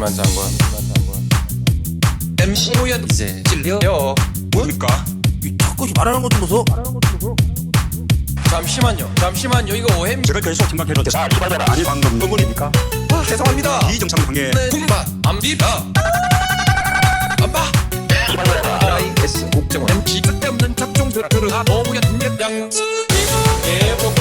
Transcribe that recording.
김한 장관 MC 호연제 찔려요 뭐니까? 자꾸 말하는 것좀 보소 잠시만요. 잠시만요. 이거 오햄 제가 계속 생각해도 자 이봐라. 아니 방금 논문입니까? 아, 죄송합니다. 이정상 관계 국맛 안비라 아빠. IS 국정원 MC 쓸데없는 작종들을 다 너무 양양 예복